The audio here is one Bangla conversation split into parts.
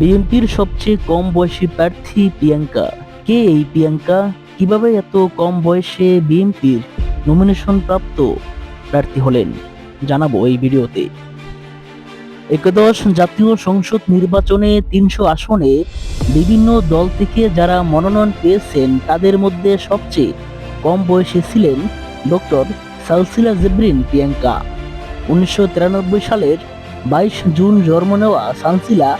বিএনপির সবচেয়ে কম বয়সী প্রার্থী প্রিয়াঙ্কা। কে এই প্রিয়াঙ্কা? কীভাবে এত কম বয়সে বিএনপির নমিনেশন প্রাপ্ত প্রার্থী হলেন? জানাব এই ভিডিওতে। একাদশ জাতীয় সংসদ নির্বাচনে তিনশো আসনে বিভিন্ন দল থেকে যারা মনোনয়ন পেয়েছেন, তাদের মধ্যে সবচেয়ে কম বয়সী ছিলেন ডক্টর সালসিলা জেব্রিন প্রিয়াঙ্কা। উনিশশো তিরানব্বই সালের বাইশ জুন জন্ম নেওয়া সানসিলা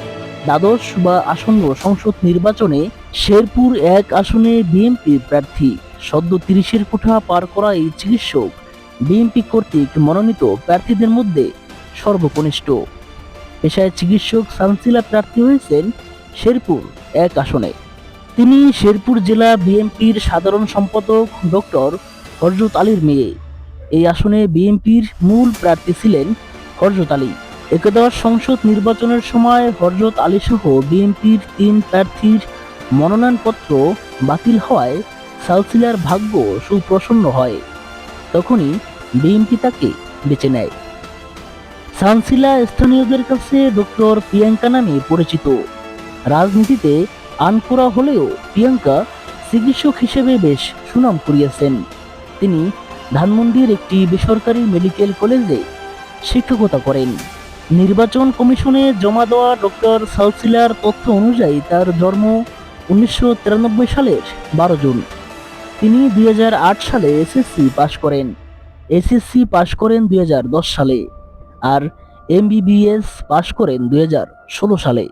দ্বাদশ বা আসন্ন সংসদ নির্বাচনে শেরপুর এক আসনে বিএনপি প্রার্থী, সদ্য তিরিশের কোঠা পার করা এই চিকিৎসক, বিএনপি কর্তৃক মনোনীত প্রার্থীদের মধ্যে সর্বকনিষ্ঠ। পেশায় চিকিৎসক সানসিলা প্রার্থী হয়েছেন শেরপুর এক আসনে। তিনি শেরপুর জেলা বিএনপির সাধারণ সম্পাদক ডক্টর হরজত আলীর মেয়ে। এই আসনে বিএনপির মূল প্রার্থী ছিলেন হরজত আলী। একাদশ সংসদ নির্বাচনের সময় হরজত আলী সহ বিএনপির তিন প্রার্থীর মনোনয়নপত্র বাতিল হওয়ায় সালসিলার ভাগ্য সুপ্রসন্ন হয়। তখনই বিএনপি তাকে বেছে নেয়। সানসিলা স্থানীয়দের কাছে ডক্টর প্রিয়াঙ্কা নামে পরিচিত। রাজনীতিতে আনকোরা হলেও প্রিয়াঙ্কা চিকিৎসক হিসেবে বেশ সুনাম কুড়িয়েছেন তিনি ধানমন্ডির একটি বেসরকারি মেডিকেল কলেজে শিক্ষকতা করেন। নির্বাচন কমিশনে জমা দেওয়া ডক্টর সাউসিলার তথ্য অনুযায়ী তার জন্ম উনিশশো তিরানব্বই সালের বারো জুন। তিনি দুই হাজার আট সালে এসএসসি পাশ করেন। এসএসসি পাশ করেন দুই হাজার দশ সালে আর এমবিবিএস পাশ করেন দু হাজার ষোলো সালে।